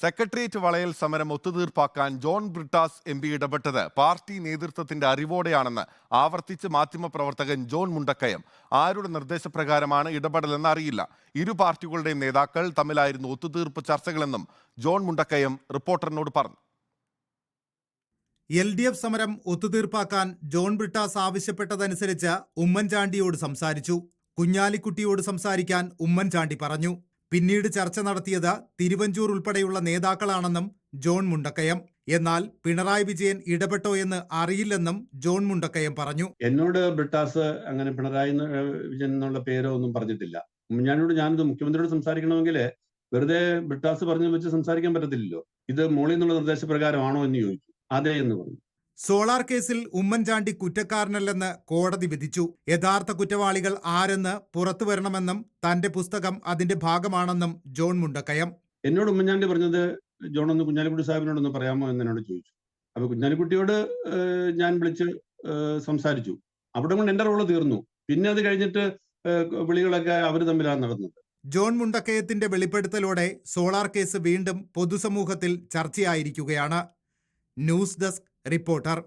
Secretariat വളയൽ സമരം ഒത്തുതീർപ്പാക്കാൻ ജോൺ ബ്രിട്ടാസ് എം പി ഇടപെട്ടത് പാർട്ടി നേതൃത്വത്തിന്റെ അറിവോടെയാണെന്ന് ആവർത്തിച്ച് മാധ്യമപ്രവർത്തകൻ ജോൺ മുണ്ടക്കയം. ആരുടെ നിർദ്ദേശപ്രകാരമാണ് ഇടപെടലെന്ന് അറിയില്ല. ഇരു പാർട്ടികളുടെയും നേതാക്കൾ തമ്മിലായിരുന്നു ഒത്തുതീർപ്പ് ചർച്ചകളെന്നും ജോൺ മുണ്ടക്കയം റിപ്പോർട്ടറിനോട് പറഞ്ഞു. എൽ ഡി എഫ് സമരം ഒത്തുതീർപ്പാക്കാൻ ജോൺ ബ്രിട്ടാസ് ആവശ്യപ്പെട്ടതനുസരിച്ച് ഉമ്മൻചാണ്ടിയോട് സംസാരിച്ചു. കുഞ്ഞാലിക്കുട്ടിയോട് സംസാരിക്കാൻ ഉമ്മൻചാണ്ടി പറഞ്ഞു. പിന്നീട് ചർച്ച നടത്തിയത് തിരുവഞ്ചൂർ ഉൾപ്പെടെയുള്ള നേതാക്കളാണെന്നും ജോൺ മുണ്ടക്കയം. എന്നാൽ പിണറായി വിജയൻ ഇടപെട്ടോ എന്ന് അറിയില്ലെന്നും ജോൺ മുണ്ടക്കയം പറഞ്ഞു. എന്നോട് ബ്രിട്ടാസ് അങ്ങനെ പിണറായി വിജയൻ എന്നുള്ള പേരോ ഒന്നും പറഞ്ഞിട്ടില്ല. ഞാനോട് ഞാനിത് മുഖ്യമന്ത്രിയോട് സംസാരിക്കണമെങ്കിൽ വെറുതെ ബ്രിട്ടാസ് പറഞ്ഞു വെച്ച് സംസാരിക്കാൻ പറ്റത്തില്ലല്ലോ. ഇത് മോളിൽ നിന്നുള്ള നിർദ്ദേശപ്രകാരമാണോ എന്ന് ചോദിച്ചു അതെ എന്ന് പറഞ്ഞു. സോളാർ കേസിൽ ഉമ്മൻചാണ്ടി കുറ്റക്കാരനല്ലെന്ന് കോടതി വിധിച്ചു. യഥാർത്ഥ കുറ്റവാളികൾ ആരെന്ന് പുറത്തു വരണമെന്നും തന്റെ പുസ്തകം അതിന്റെ ഭാഗമാണെന്നും ജോൺ മുണ്ടക്കയം. എന്നോട് ഉമ്മൻചാണ്ടി പറഞ്ഞത് ജോൺ ഒന്ന് കുഞ്ഞാലിക്കുട്ടി സാഹിബിനോടൊന്ന് പറയാമോ എന്ന് എന്നോട് ചോദിച്ചു. അപ്പൊ കുഞ്ഞാലിക്കുട്ടിയോട് ഞാൻ വിളിച്ച് സംസാരിച്ചു. അവിടെ കൊണ്ട് എന്റെ റോൾ തീർന്നു. പിന്നെ അത് കഴിഞ്ഞിട്ട് വിളികളൊക്കെ അവർ തമ്മിലാണ് നടന്നത്. ജോൺ മുണ്ടക്കയത്തിന്റെ വെളിപ്പെടുത്തലോടെ സോളാർ കേസ് വീണ്ടും പൊതുസമൂഹത്തിൽ ചർച്ചയായിരിക്കുകയാണ്. News desk reporter